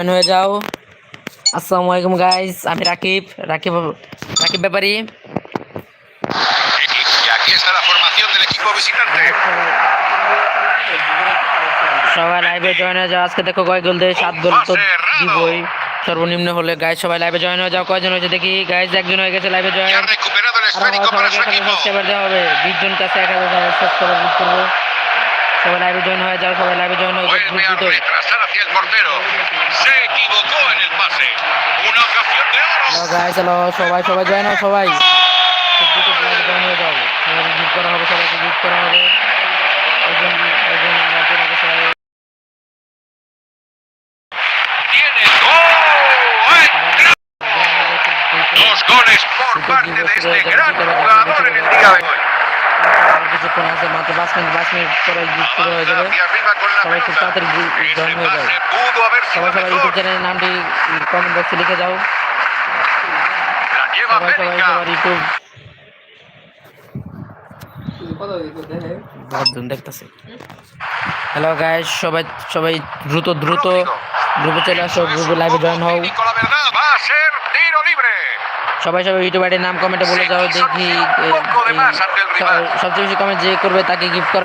Join হয়ে যাও। আসসালামু আলাইকুম গাইস আমি রাকিব। রাকিব রাকিব ব্যাপারী. সবাই লাইভে জয়েন হয়ে যাও। আজকে দেখো কয় গোল দেয়? সাত গোল তো দিবই। সর্বনিম্ন হলে গাইস সবাই লাইভে জয়েন হয়ে যাও। কয়জন হয়েছে দেখি? গাইস একজন হয়ে গেছে লাইভে জয়েন আর সবাইকে. সাবস্ক্রাইবার দেওয়া হবে। বিশ জন কাছে এক হাজার সাবস্ক্রাইবার করব। সবাই লাইভে জয়েন হয়ে যাও সবাই লাইভে জয়েন হয়ে যাও Vuelve a দ্রুত retrasar hacia el portero. Se equivocó en el pase. Una ocasión de hello oro. Guys hello সবাই সবাই জয়েন হও সবাই খুব দ্রুত লাইভে জয়েন হয়ে যাও সবাইকে গিফট করা হবে সবাইকে গিফট করা হবে একজন একজন আর একজন আগে সবাই Tiene gol. Dos goles por parte de este gran jugador en el día de hoy. কিছুক্ষণ আছে মাত্র পাঁচ মিনিট পরে শুরু হয়ে যাবে। সবাই খুব তাড়াতাড়ি জয়েন হয়ে সবাই সবাই ইউটিউব চ্যানেলের নামটি কমেন্ট বক্সে লিখে যাও। সবাই সবাই সবার ইউটিউব। দেখতেছে। হ্যালো গাইস সবাই সবাই দ্রুত দ্রুত গ্রুপে চলে আসো গ্রুপে লাইভে জয়েন হও. সবাই সবাই ইউটিউব আইডির নাম কমেন্টে বলে যাও দেখি সবচেয়ে বেশি কমেন্ট যে করবে তাকে গিফট কর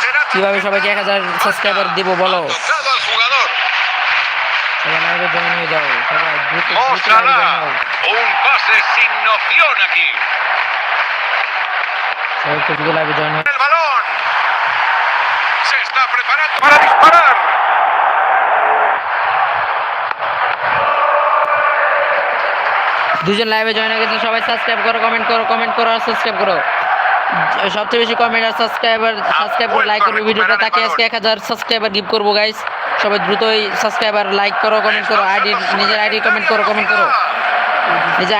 কীভাবে সবাইকে এক হাজার সাবস্ক্রাইবার দিব বলো. দুজন লাইভে জয়েন হয়ে গেছে, সবাই সাবস্ক্রাইব করো কমেন্ট করো কমেন্ট করো, আর সাবস্ক্রাইব করো সবচেয়ে বেশি কমেন্ট আর সাবস্ক্রাইবার সাবস্ক্রাইব করে লাইক করবে ভিডিওটা তাকে আজকে এক হাজার সাবস্ক্রাইবার গিফট করব গাইস সবাই দ্রুতই সাবস্ক্রাইবার লাইক করো কমেন্ট করো আইডি নিজের আইডি কমেন্ট করো কমেন্ট করো। নিজের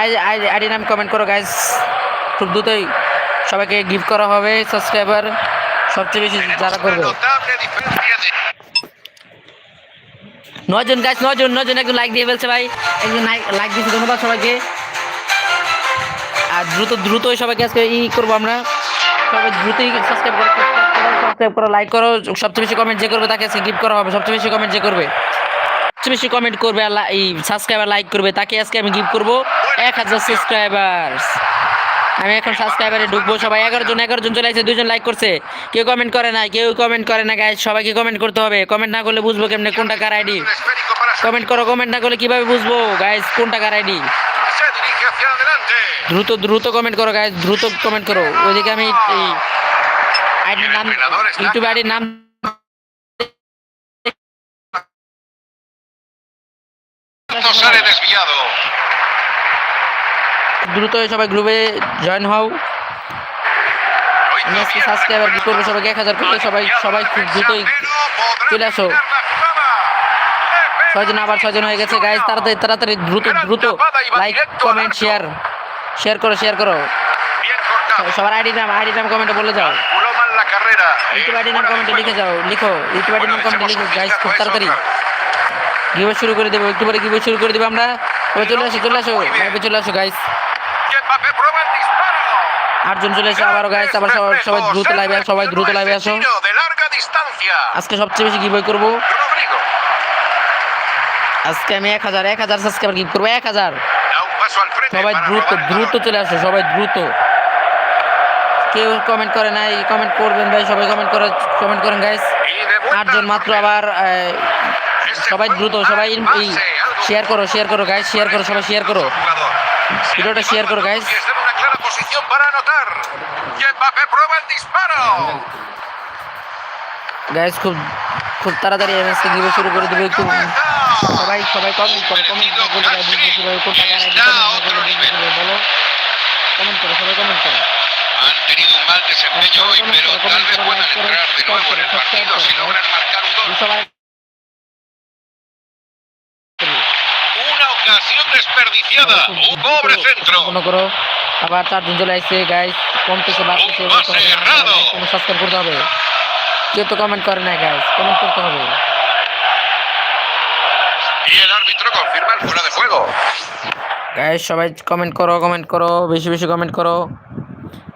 আইডি নাম কমেন্ট করো গাইস খুব দ্রুতই সবাইকে গিফট করা হবে সাবস্ক্রাইবার সবচেয়ে বেশি যারা করবে। নজন গাইস নজন নজন একজন লাইক দিয়ে ফেলছে ভাই। একজন লাইক দিয়েছে ধন্যবাদ সবাইকে। আর দ্রুত দ্রুতই সবাইকে আজকে ই করব আমরা। লাইক করো সবচেয়ে বেশি কমেন্ট যে করবে তাকে গিফট করা হবে, সবচেয়ে বেশি কমেন্ট যে করবে। সবচেয়ে বেশি কমেন্ট করবে আর সাবস্ক্রাইবার লাইক করবে, তাকে আজকে আমি গিফট করব এক হাজার সাবস্ক্রাইবার আমি এখন সাবস্ক্রাইবারে ঢুকবো, সবাই এগারো জন এগারো জন চলে আসছে দুজন লাইক করছে। কেউ কমেন্ট করে না কেউ কমেন্ট করে না গাইজ সবাইকে কমেন্ট করতে হবে। কমেন্ট না করলে বুঝব কেমনে কোনটা কার আইডি কমেন্ট করো কমেন্ট না করলে কীভাবে বুঝব গাইজ কোনটা কার আইডি দ্রুত দ্রুত কমেন্ট করো গাইজ দ্রুত কমেন্ট করো। ওইদিকে আমি এই আইডির নাম ইউটিউব আইডির নাম দ্রুত সবাই গ্রুপে জয়েন হও। সাবস্ক্রাইবার কি করব সবাইকে এক হাজার করতে সবাই সবাই খুব দ্রুতই চলে আসো। ছয়জন আবার ছয়জন হয়ে গেছে গাইজ তাড়াতাড়ি তাড়াতাড়ি দ্রুত দ্রুত লাইক কমেন্ট শেয়ার শেয়ার করো শেয়ার করো. সবার আইডি নাম আইডি নাম কমেন্টে বলে যাও. ইউটিউব আইডি নাম কমেন্টে লিখে যাও লিখো। ইউটিউব আইডি নাম কমেন্টে লিখো un খুব তাড়াতাড়ি। গিভে শুরু করে দেবো একটু পরে গিভে শুরু করে দেবো আমরা। এবার চলে আসো চলে আসো লাইভে আসো. আটজন আবারও গাইজ আবার সবাই দ্রুত লাইভে সবাই দ্রুত লাইভে আসো. আজকে সবচেয়ে বেশি গিভওয়ে করব। আজকে আমি এক হাজার এক হাজার সাবস্ক্রাইবার গিভ করব এক হাজার। সবাই দ্রুত দ্রুত চলে আসো, সবাই দ্রুত কেউ কমেন্ট করে নাই কমেন্ট করবেন ভাই, সবাই কমেন্ট করে কমেন্ট করেন গাইস আটজন মাত্র আবার সবাই দ্রুত, সবাই এই শেয়ার করো শেয়ার করো গাইস শেয়ার করো, সবাই শেয়ার করো. ভিডিওটা শেয়ার করো গাইস. গাইস খুব খুব তাড়াতাড়ি এমএসকে গিভে শুরু করে দেবো, একটু সবাই সবাই কমেন্ট করো কমেন্ট করে বলে দাও বুঝতে কিভাবে কোন টাকা আইডি কমেন্ট করে বুঝতে কিভাবে বলো কমেন্ট করো সবাই কমেন্ট করো Han tenido un mal desempeño hoy, pero tal vez puedan entrar de nuevo en el partido si logran marcar un gol. সবাই Una ocasión desperdiciada. Un pobre centro. সম্পূর্ণ করো আবার চারজন চলে আসছে গাইস কমতেছে বাড়তেছে Un pase errado. সাবস্ক্রাইব করতে হবে কেউ তো কমেন্ট করে না গাইস কমেন্ট করতে হবে Y el árbitro confirma el fuera de juego. Guys সবাই কমেন্ট করো কমেন্ট করো বেশি বেশি কমেন্ট করো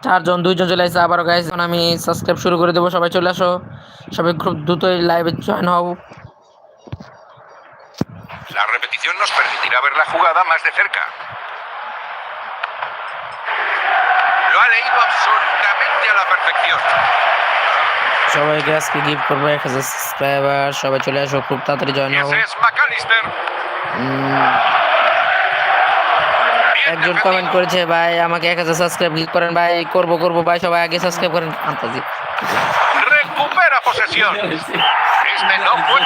চারজন দুইজন চলে আসছে আবারও গাইস এখন আমি সাবস্ক্রাইব শুরু করে দেবো সবাই চলে আসো সবাই খুব দ্রুতই লাইভে জয়েন হও La repetición nos permitirá ver la jugada más de cerca. Lo ha leído absolutamente a la perfección. সবাইকে আজকে গিফট করব এক হাজার সাবস্ক্রাইবার সবাই চলে আসো খুব তাড়াতাড়ি জয়েন হও একজন কমেন্ট করেছে ভাই আমাকে এক হাজার সাবস্ক্রাইব ক্লিক করেন ভাই করব করব ভাই সবাই আগে সাবস্ক্রাইব করেন। ফান্তাজি recupera posesión este no fue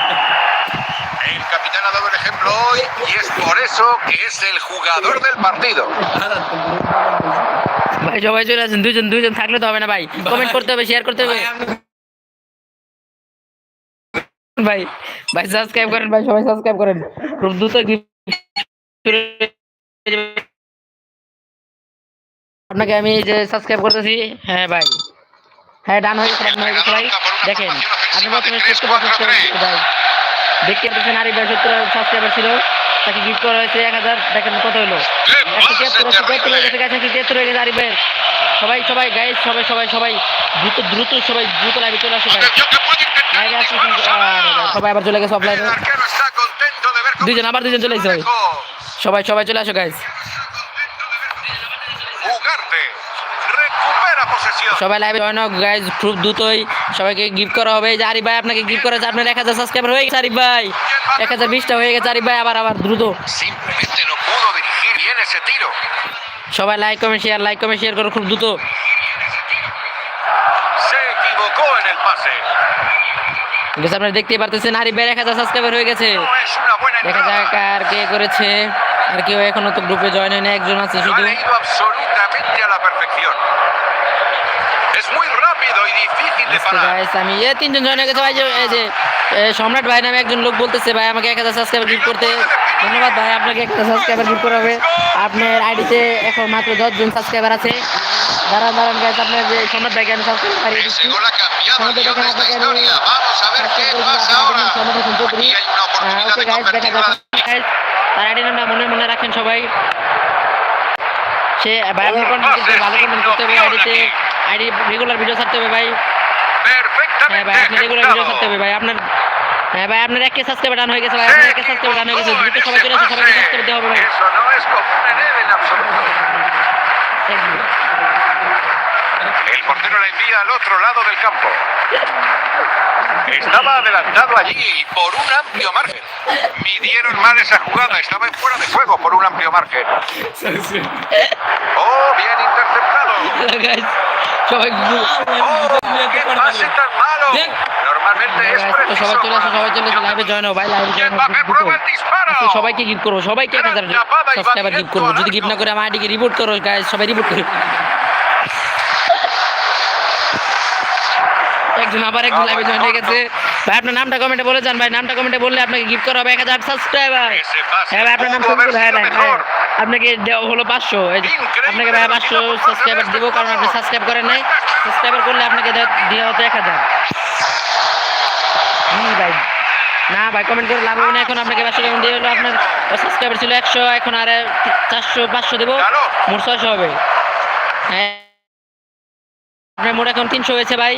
el capitán ha dado el ejemplo hoy y es por eso que es el jugador del ভাই সবাই চলে আসেন দুজন দুজন থাকলে তো হবে না ভাই। কমেন্ট করতে হবে শেয়ার করতে হবে। ভাই ভাই সাবস্ক্রাইব করেন, ভাই, সবাই সাবস্ক্রাইব করেন। খুব দ্রুত আপনাকে আমি যে সাবস্ক্রাইব করতেছি হ্যাঁ ভাই। হ্যাঁ ডান হয়ে গেছে হয়ে গেছে ভাই। দেখেন আপনি প্রথমে ভাই দেখতে পাচ্ছেন আরিফ ভাই সত্তর সাবস্ক্রাইবার ছিল। তাকে গিফট করা হয়েছে এক হাজার। দেখেন কত হলো। ¡Qué একশো তিয়াত্তর একশো তিয়াত্তর হয়ে গেছে গাছ একশো তিয়াত্তর হয়ে গেছে আরিফের সবাই সবাই গাইজ সবাই সবাই সবাই, দ্রুত দ্রুত, সবাই, দ্রুত লাইভে চলে আসে ভাই. সবাই আবার চলে গেছে অফলাইনে দুইজন আবার দুইজন চলে lejos. সবাই সবাই চলে আসো গাইজ. সবাই লাইভে জয়েন হোক গাইজ খুব দ্রুতই সবাইকে গিফট করা হবে। যে আরিফ ভাই আপনাকে গিফট করা আপনার এক হাজার সাবস্ক্রাইবার হয়ে গেছে আরিফ ভাই। এক হাজার বিশটা হয়ে গেছে আরিফ ভাই আবার আবার দ্রুত. সবাই like comment share like comment share করো খুব দ্রুত। গেছে আপনারা দেখতেই পারতেছেন আরিফ ভাই এক হাজার সাবস্ক্রাইবার হয়ে গেছে। দেখা যাক. আর কে করেছে আর কেউ এখনও তো গ্রুপে জয়েন হয়নি একজন আছে শুধু। guys আমি এ তিনজন জয়েন হয়ে গেছে ভাই এই যে সম্রাট ভাই নামে একজন লোক বলতেছে ভাই আমাকে এক হাজার সাবস্ক্রাইবার গিফট করতে। ধন্যবাদ ভাই আপনাকে এক হাজার সাবস্ক্রাইবার গিফট করা হবে। আপনার আইডিতে এখন মাত্র দশজন সাবস্ক্রাইবার আছে। দাঁড়ান দাঁড়ান গাইস আপনার যে সম্রাট ভাইকে আমি সাবস্ক্রাইব করিয়ে দিচ্ছি। সম্রাট ভাইকে আপনাকে আমি সাবস্ক্রাইব. সম্রাট হোসেন চৌধুরী ওকে দেখা যাক তার আইডি নামটা মনে মনে রাখেন সবাই। সে ভাই কন্টেন্ট করতে pase ভালো কন্টেন্ট করতে হবে আইডিতে আইডি রেগুলার ভিডিও ছাড়তে হবে ভাই। হ্যাঁ ভাই আপনার রেগুলার ভিডিও ছাড়তে. হবে ভাই। আপনার হ্যাঁ ভাই আপনার একে সাবস্ক্রাইবার ডান হয়ে গেছে ভাই। আপনার একে সাবস্ক্রাইবার ডান হয়ে গেছে। দ্রুত সবাই চলে আসে সবাইকে. সাবস্ক্রাইব দিতে হবে ভাই। El portero la envía al otro lado del campo. Estaba adelantado allí y por un amplio margen. Midieron mal esa jugada, estaba en fuera de juego por un amplio margen. Oh, bien interceptado. Guys সবাই Oh, qué pase tan malo. Normalmente es তো preciso. সবাই চলে আসো সবাই চলে আসো লাইভে join হও ভাই লাইভে Y জয়েন হও Mbappé prueba el disparo. আজকে সবাইকে গিফট করবো সবাইকে এক হাজার সাবস্ক্রাইবার গিফট করবো যদি গিফট না করে আমার আইডিকে রিপোর্ট করো গাইস সবাই রিপোর্ট করো একজন আবার একজন লাইভে জয়েন হয়ে গেছে। ভাই, আপনার নামটা কমেন্টে বলে যান। ভাই, নামটা কমেন্টে বললে আপনাকে গিফট করা হবে। এক হাজার সাবস্ক্রাইবার হ্যাঁ ভাই, আপনার নাম শুনতে sido ভাই আপনাকে দেওয়া হলো পাঁচশো। আপনাকে ভাই, পাঁচশো সাবস্ক্রাইবার দেবো, কারণ আপনি সাবস্ক্রাইব করেন নাই। সাবস্ক্রাইবার করলে আপনাকে দেওয়া হতো এক হাজার। ভাই। না, ভাই কমেন্ট করে লাভ হবে না। এখন আপনাকে পাঁচশো কেমন দিয়ে হলো। আপনার সাবস্ক্রাইবার ছিল একশো, এখন আর চারশো, পাঁচশো দেবো। মোট ছয়শো হবে। হ্যাঁ। আপনার মোট এখন তিনশো হয়েছে, ভাই।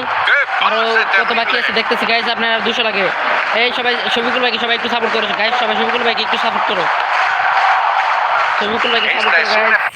Qué আরও কত বাকি আছে দেখতেছি। গাইজ আপনার দুশো লাগে এই সবাই শফিকুল ভাইকে সবাই একটু সাপোর্ট করো। গাইস সবাই শফিকুল ভাইকে একটু সাপোর্ট করো। শফিকুল ভাইকে সাপোর্ট করো গাইস